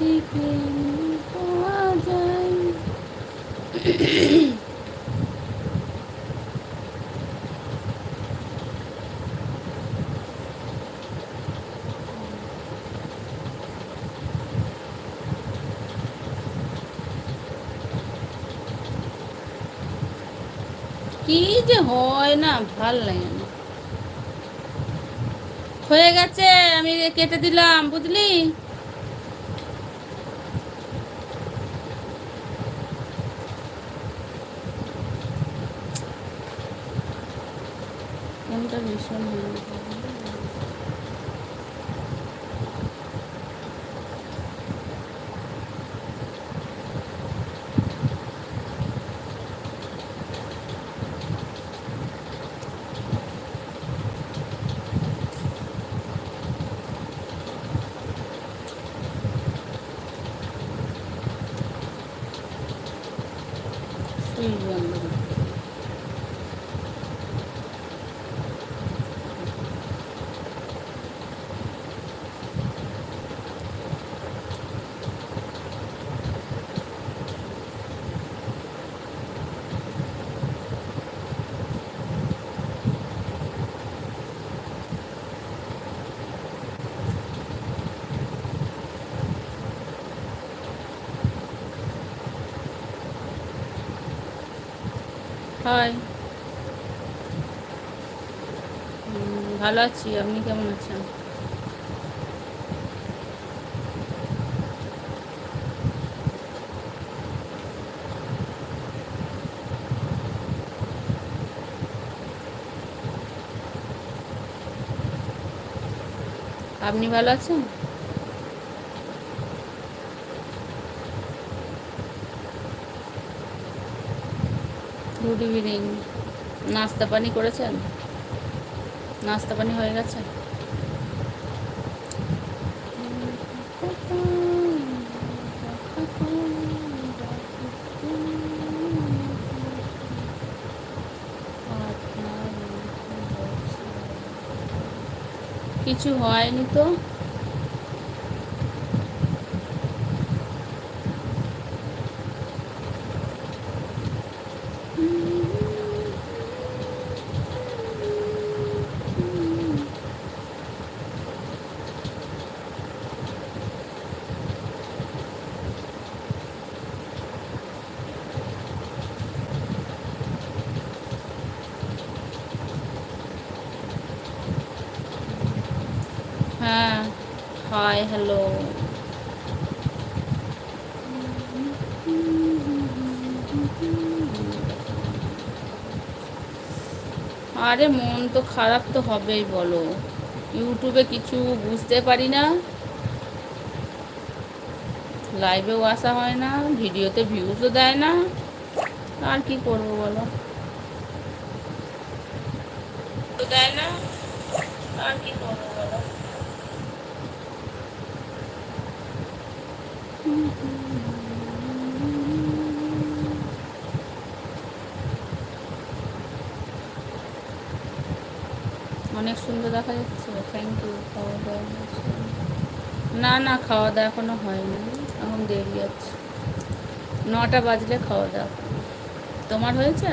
থেকে পাওয়া যায় কি যে হয় না, ভালো লাগে না। হয়ে গেছে, আমি কেটে দিলাম, বুঝলি? কোনটা ভীষণ হয়ে গেছে। সুইচ বন্ধ করতে হবে। হাই ভালো আছি আপনি কেমন আছেন? আপনি ভালো আছেন? গুড ইভিনিং নাস্তা পানি করেছেন? নাস্তা পানি হয়ে গেছে? কিছু হয়নি তো? হ্যাঁ হাই হ্যালো আরে মন তো খারাপ তো হবেই, বলো। ইউটিউবে কিছু বুঝতে পারি না? লাইভেও আসা হয় না, ভিডিওতে ভিউজও দেয় না। আর কি করব, বলো? দেয় না, আর কি করব বলো অনেক সুন্দর দেখা যাচ্ছে। থ্যাংক ইউ খাওয়া দাওয়া না না, খাওয়া দাওয়া এখনও হয়নি। এখন দেরি আছে। নটা বাজলে খাওয়া দাওয়া। তোমার হয়েছে?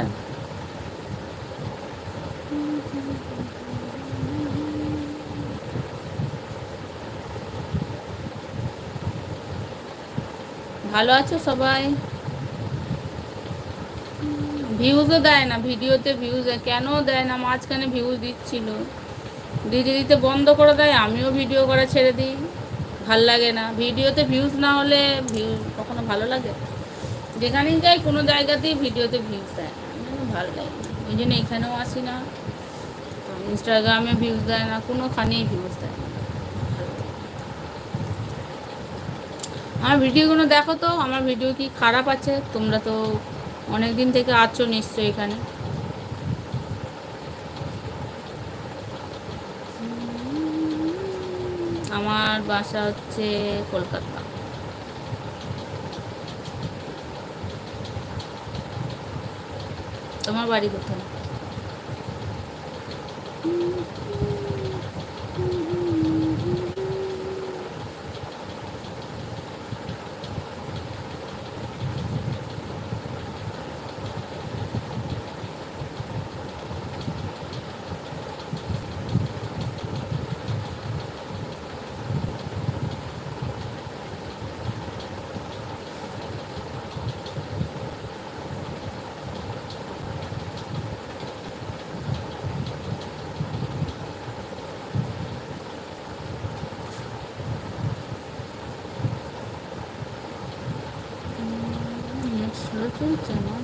ভালো আছো সবাই? ভিউজও দেয় না, ভিডিওতে ভিউজ কেন দেয় না? মাঝখানে ভিউজ দিচ্ছিল। দিতে দিতে বন্ধ করে দেয়, আমিও ভিডিও করা ছেড়ে দিই। ভালো লাগে না। ভিডিওতে ভিউজ না হলে ভিউ কখনো ভালো লাগে? যেখানেই যাই, কোনো জায়গাতেই ভিডিওতে ভিউজ দেয় না। ভালো লাগে ওই জন্য এখানেও আসি না। ইনস্টাগ্রামে ভিউজ দেয় না, কোনোখানেই ভিউজ দেয় না। আমার ভিডিওগুলো দেখো তো, আমার ভিডিও কি খারাপ আছে? তোমরা তো অনেক দিন থেকে আছো নিশ্চয়ই এখানে। আমার বাসা হচ্ছে কলকাতা। তোমার বাড়ি কোথায় চলছে না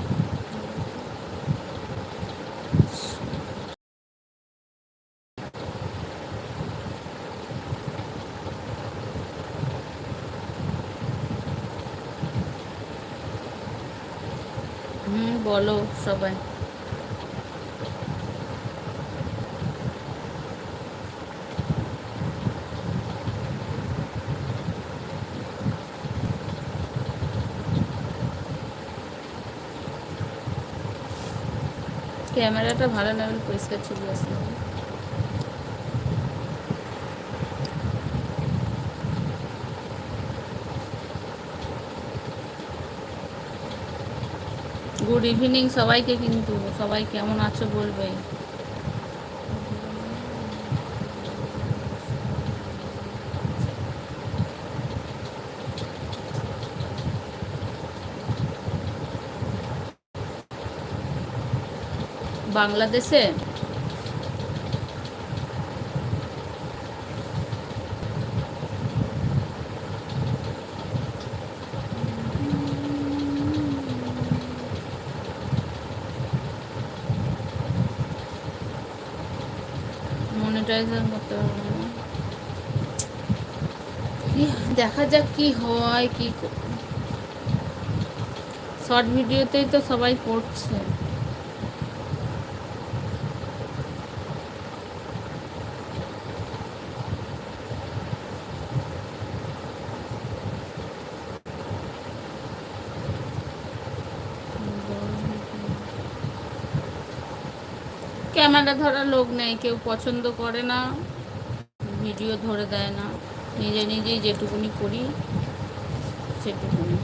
হুম বলো সবাই। ক্যামেরাটা ভালো লাগলে পরিষ্কার ছবি আসলে। গুড ইভিনিং সবাইকে কিন্তু। সবাই কেমন আছো বলবে? বাংলাদেশে? মনিটাইজার কি- দেখা যাক কি হয় কি শর্ট ভিডিওতেই তো সবাই করছে। ক্যামেরা ধরার লোক নেই, কেউ পছন্দ করে না, ভিডিও ধরে দেয় না। নিজে নিজেই যেটুকুনি করি, সেটুকুনি।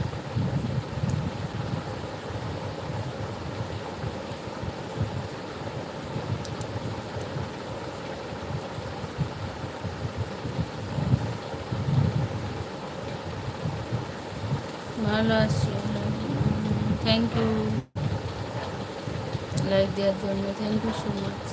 ভালো আছি? থ্যাংক ইউ লাইক দেওয়ার জন্য। থ্যাংক ইউ সো মাচ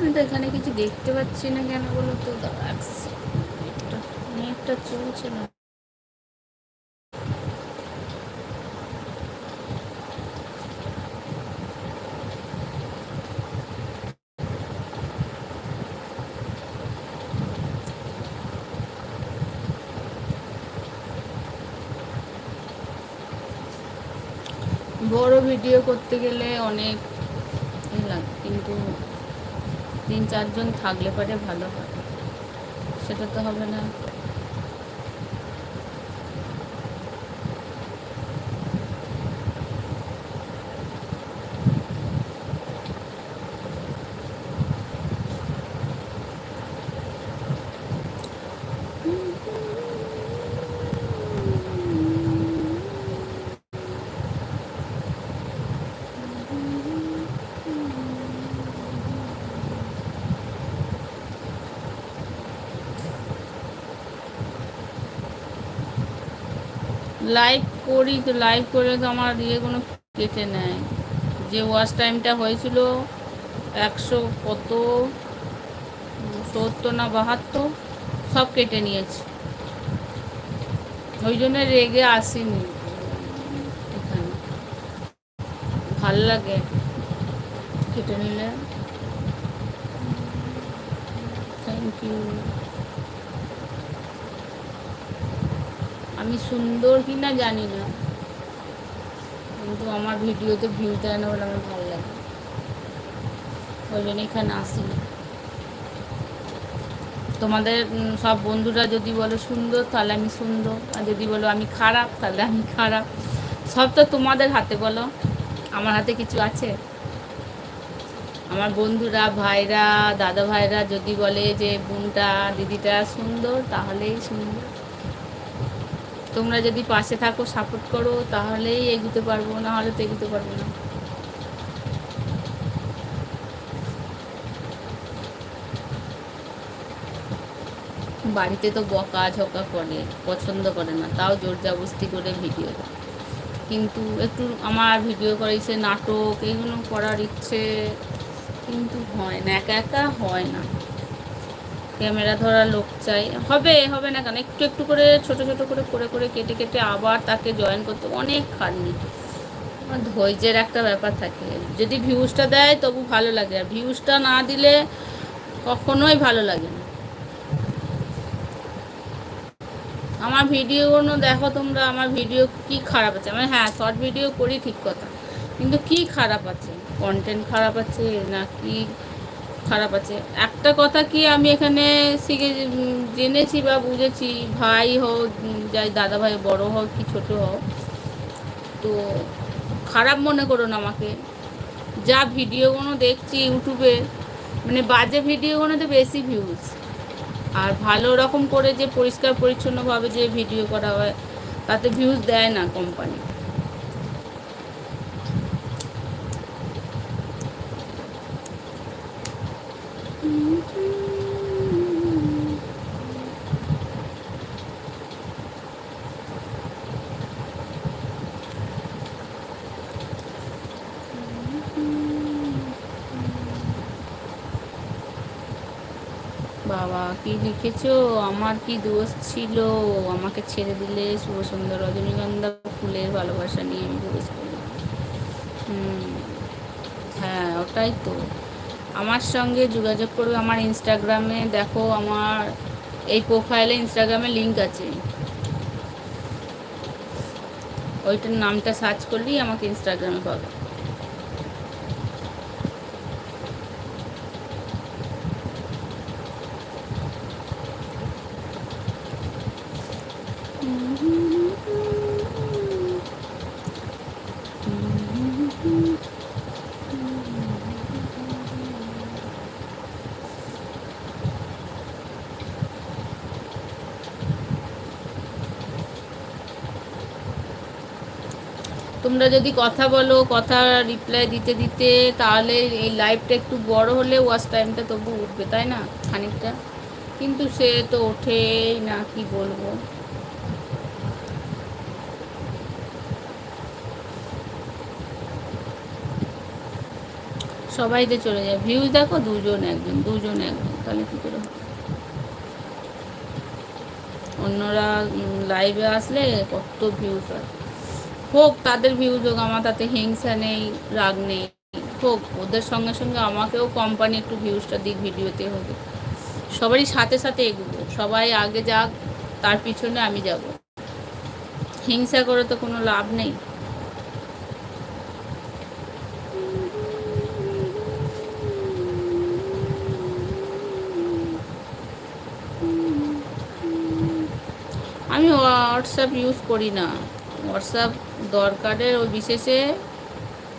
আমি তো এখানে কিছু দেখতে পাচ্ছি না কেন বলো তো? নেটটা নেটটা চলছে না। বড় ভিডিও করতে গেলে অনেক লাগে, কিন্তু তিন চারজন থাকলে পরে ভালো হয়। সেটা তো হবে না। লাইভ করি, তো লাইভ করে তো আমার ইয়ে কোনো কেটে নেয়। যে ওয়াচ টাইমটা হয়েছিল, একশো কত, সত্তর না বাহাত্তর, সব কেটে নিয়েছে। ওই জন্য রেগে আসিনি। এখানে। ভালো লাগে। কেটে নিলে থ্যাংক ইউ আমি সুন্দর কি না জানি না। কিন্তু আমার ভিডিওতে ভিউ দেয় না বলে আমার ভালো লাগে ওই জন্য এখানে আসি। তোমাদের সব বন্ধুরা যদি বলো সুন্দর, তাহলে আমি সুন্দর। আর যদি বলো আমি খারাপ, তাহলে আমি খারাপ। সব তো তোমাদের হাতে বলো। আমার হাতে কিছু আছে? আমার বন্ধুরা, ভাইরা, দাদা ভাইরা যদি বলে যে, বোনটা, দিদিটা সুন্দর, তাহলেই সুন্দর। তোমরা যদি পাশে থাকো সাপোর্ট করো, তাহলেই এগোতে পারব না হলে তো এগোতে পারব না। বাড়িতে তো বকা ঝকা করে, পছন্দ করে না, তাও জোর জাবস্তি করে ভিডিও কিন্তু একটু আমার ভিডিও করার ইচ্ছে নাটক, এগুলো করার ইচ্ছে কিন্তু হয় না, একা একা হয় না। ক্যামেরা ধরার লোক চাই। হবে হবে না কেন? একটু একটু করে, ছোট ছোট করে করে করে কেটে কেটে আবার তাকে জয়েন করতে অনেক খাটনি। ধৈর্যের একটা ব্যাপার থাকে। যদি ভিউজটা দেয়, তবু ভালো লাগে। আর ভিউজটা না দিলে কখনোই ভালো লাগে না। আমার ভিডিওগুলো দেখো তোমরা, আমার ভিডিও কি খারাপ আছে? আমি হ্যাঁ শর্ট ভিডিও করি ঠিক কথা। কিন্তু কি খারাপ আছে? কন্টেন্ট খারাপ আছে না কি খারাপ আছে। একটা কথা কি আমি এখানে শিখে জেনেছি বা বুঝেছি, ভাই হোক, যাই দাদা ভাই বড় হোক কি ছোট হোক, তো খারাপ মনে করো না আমাকে। যা ভিডিওগুলো দেখছি ইউটিউবে মানে বাজে ভিডিওগুলোতে বেশি ভিউজ আর ভালো রকম করে যে পরিষ্কার পরিচ্ছন্নভাবে যে ভিডিও করা হয়, তাতে ভিউজ দেয় না কোম্পানি কি লিখেছো আমার কি দোষ ছিল? আমাকে ছেড়ে দিলে শুভ সুন্দর রজনীগন্ধা ফুলের ভালোবাসা নিয়ে আমি প্রবেশ করলাম। হ্যাঁ ওটাই তো। আমার সঙ্গে যোগাযোগ করবে আমার ইনস্টাগ্রামে, দেখো আমার এই প্রোফাইলে ইনস্টাগ্রামে লিংক আছে। ওইটার নামটা সার্চ করলেই আমাকে ইনস্টাগ্রামে পাবে। তোমরা যদি কথা বলো, কথা রিপ্লাই দিতে দিতে, তাহলে এই লাইভটা একটু বড় হলে ওয়াচ টাইমটা তবু উঠবে, তাই না? খানিকটা। কিন্তু সে তো ওঠেই না, কি বলব? সবাই যে চলে যায়। ভিউজ দেখো, দুজন একজন দুজন একজন। তাহলে কি করে অন্যরা লাইভে আসলে কত ভিউজ হয়? হোক, তাদের ভিউজ হোক আমার তাতে হিংসা নেই, রাগ নেই। হোক, ওদের সঙ্গে সঙ্গে আমাকেও কোম্পানি একটু ভিউজটা দিক ভিডিওতে হবে সবারই সাথে সাথে এগোবো সবাই আগে যাক, তার পিছনে আমি যাব। হিংসা করে তো কোনো লাভ নেই। আমি হোয়াটসঅ্যাপ ইউজ করি না। হোয়াটসঅ্যাপ দরকারের, ও বিশেষে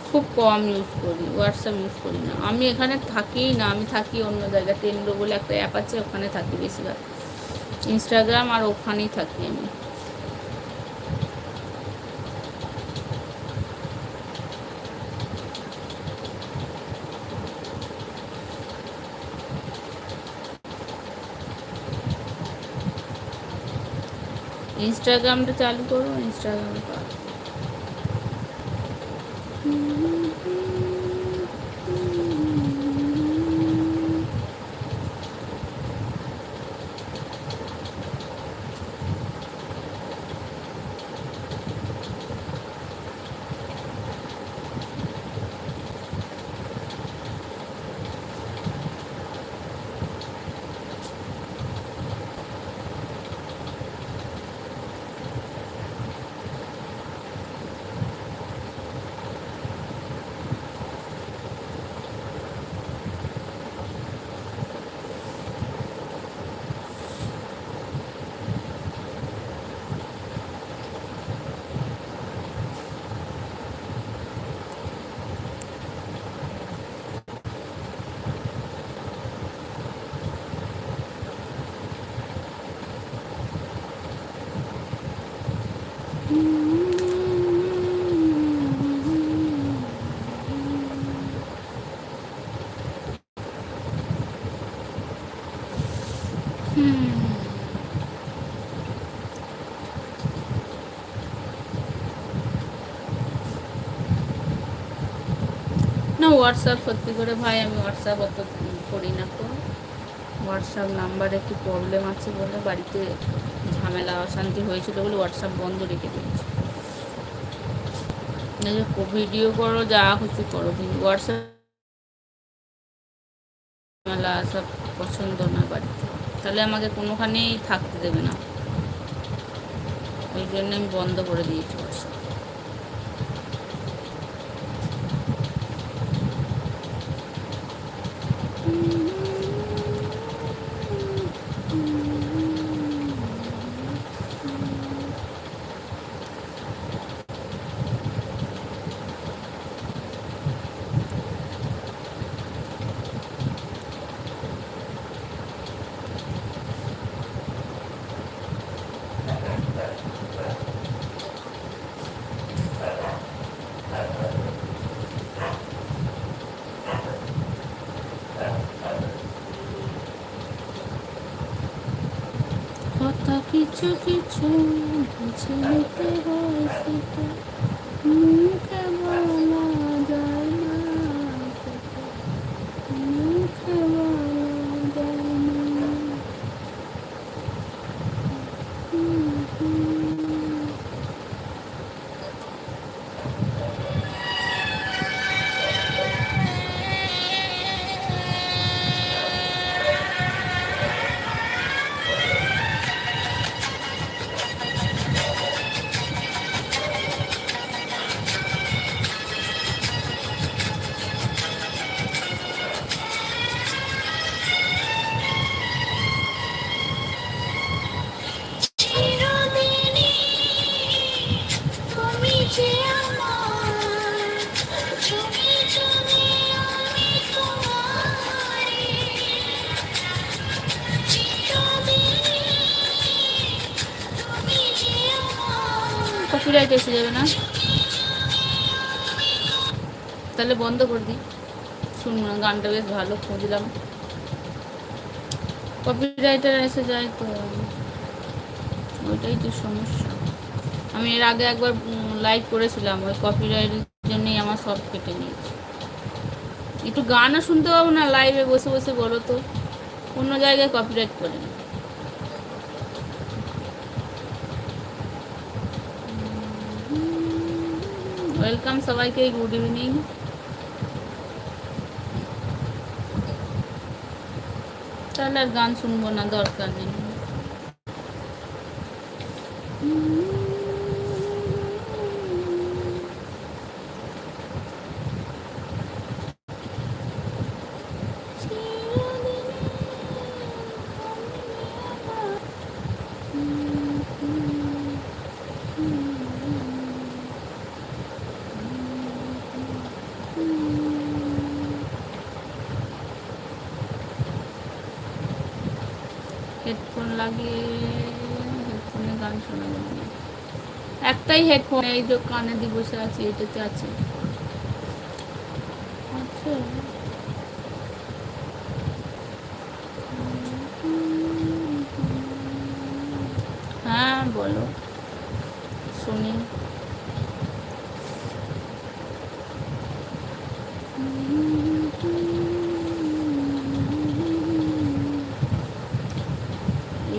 খুব কম ইউজ করি হোয়াটসঅ্যাপ ইউজ করি না। আমি এখানে থাকি না, আমি থাকি অন্য জায়গায়। টেন্ডো বলে একটা অ্যাপ আছে, ওখানে থাকি বেশিরভাগ। ইনস্টাগ্রাম আর ওখানেই থাকি আমি। ইনস্টাগ্রামটা চালু করো ইনস্টাগ্রামে না হোয়াটসঅ্যাপ সত্যি করে ভাই, আমি হোয়াটসঅ্যাপ অত করি না তো। হোয়াটসঅ্যাপ নাম্বারে একটু প্রবলেম আছে বলে বাড়িতে ঝামেলা, অশান্তি হয়েছিল বলে হোয়াটসঅ্যাপ বন্ধ রেখে দিয়েছি। ভিডিও করো, যা খুশি করো। কিন্তু হোয়াটসঅ্যাপ ঝামেলা, সব পছন্দ তাহলে আমাকে কোনোখানেই থাকতে দেবে না। ওই জন্য আমি বন্ধ করে দিয়েছি হোয়াটসঅ্যাপ কথা কিছু কিছু বুঝে নিতে হয় সেটা মুখে তাহলে বন্ধ করে দিই। শুনুন না গানটা বেশ ভালো খুঁজলাম। কপিরাইটার এসে যায় তো, ওইটাই তো সমস্যা। আমি এর আগে একবার লাইভ করেছিলাম, ওই কপিরাইটের জন্যই আমার সব কেটে নিয়েছে। একটু গানও শুনতে পাবো না লাইভে বসে বসে বলো তো। অন্য জায়গায় কপিরাইট করে না ওয়েলকাম সবাইকে গুড ইভিনিং তাহলে আর গান শুনব না দরকার নেই। লাগিয়ে হেডফোনে গান শোনা যাবে না। একটাই হেডফোন, এই যে কানে দিয়ে বসে আছি, এটাতে আছে আচ্ছা হ্যাঁ বলো শুনি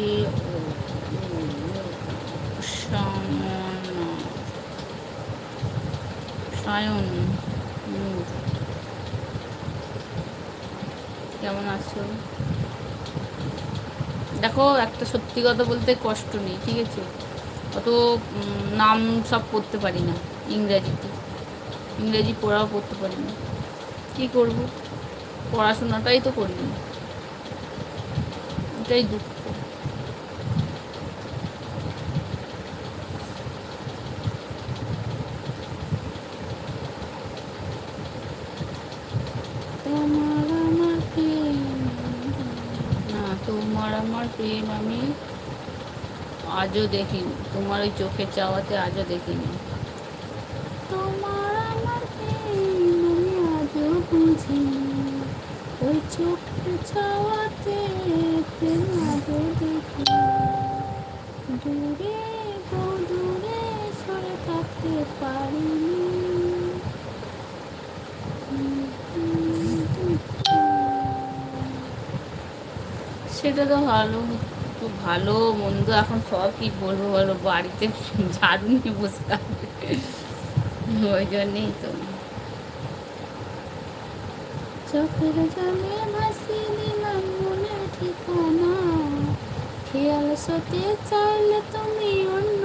এ ও সামনা সায়ন কেমন আছো? দেখো, একটা সত্যি কথা বলতে কষ্ট নেই, ঠিক আছে? অত নাম সব পড়তে পারি না ইংরাজিতে। ইংরেজি পড়াও পড়তে পারি না। কী করব? পড়াশোনাটাই তো করি না এটাই দুঃখ তোমার আমার প্রেম না তোমার আমার প্রেম আমি আজও দেখিনি। তোমার ওই চোখের চাওয়াতে আজও দেখিনি। তোমার আমার আমি আজও বুঝিনি। ওই চোখে চাওয়াতে প্রেম আদো দেখি দূরে দূরে সরে থাকতে পারিনি। সেটা তো ভালো। তো ভালো, মন্দ, এখন সব কি বলব বলো? বাড়িতে ঝাড়ু নিয়ে বসে থাকবে। ওই জন্যেই তো। চোখের দিলাম ঠিকানা। খেয়াল সতে চাইলে তুমি অন্য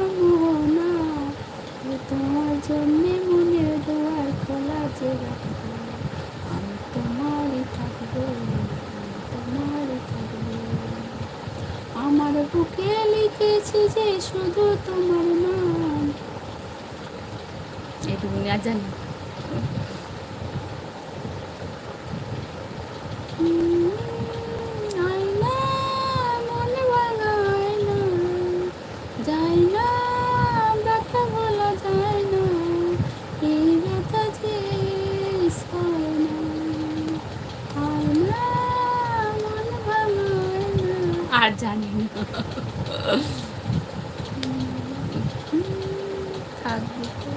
ও তোমার জন্যে মনের দুয়ার খোলা যে রাখব আমি তোমারই থাকব আমি তোমারই থাকব আমার বুকে লিখেছি যে শুধু তোমার নাম। এটুকুনি আর জানি আয়না মন ভাঙা আয়না যায় না ব্যথা বলা যায় না এই ব্যথা যে সয় না আয়না মন ভাঙা আয়না আর জানি না থাকবে তো।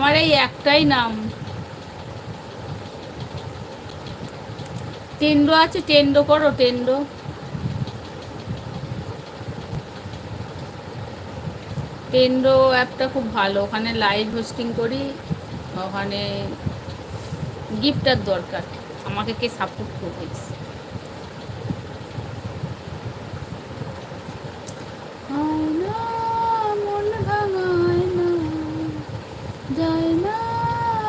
আমার এই একটাই নাম। টেন্ডো আছে, টেন্ডো করো, টেন্ডো। টেন্ডো অ্যাপটা খুব ভালো। ওখানে লাইভ হোস্টিং করি, ওখানে গিফটার দরকার। আমাকে কে সাপোর্ট করবে আয়না, মন ভাঙা আয়না, যায় না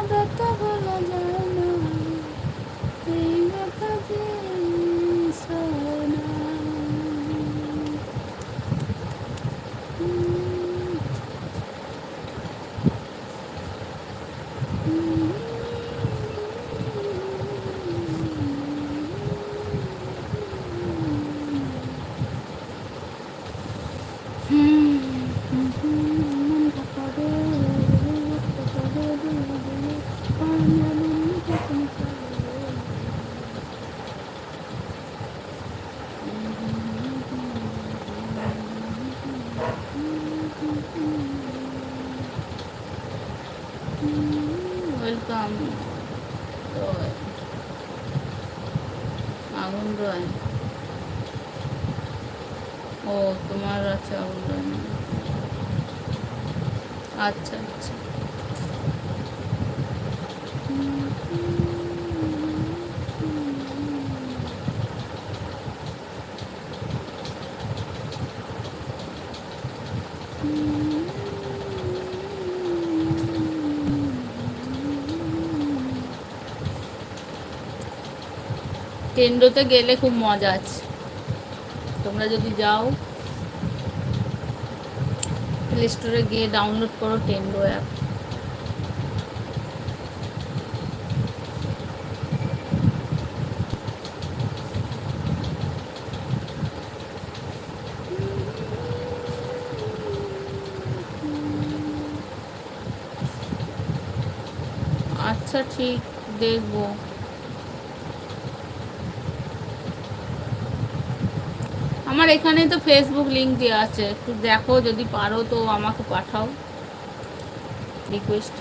ব্যথা বলা যায় না এই ব্যথা যে সয় না উম, ওয়েলকাম রয় আগুন রয় ও তোমার আছে আগুন রয় না। আচ্ছা আচ্ছা টেন্ডোতে গেলে খুব মজা আছে। তোমরা যদি যাও প্লে স্টোরে গিয়ে ডাউনলোড করো টেন্ডো অ্যাপ আচ্ছা ঠিক, দেখব। আমার এখানে তো ফেসবুক লিঙ্ক দেওয়া আছে। একটু দেখো যদি পারো তো আমাকে পাঠাও। রিকোয়েস্ট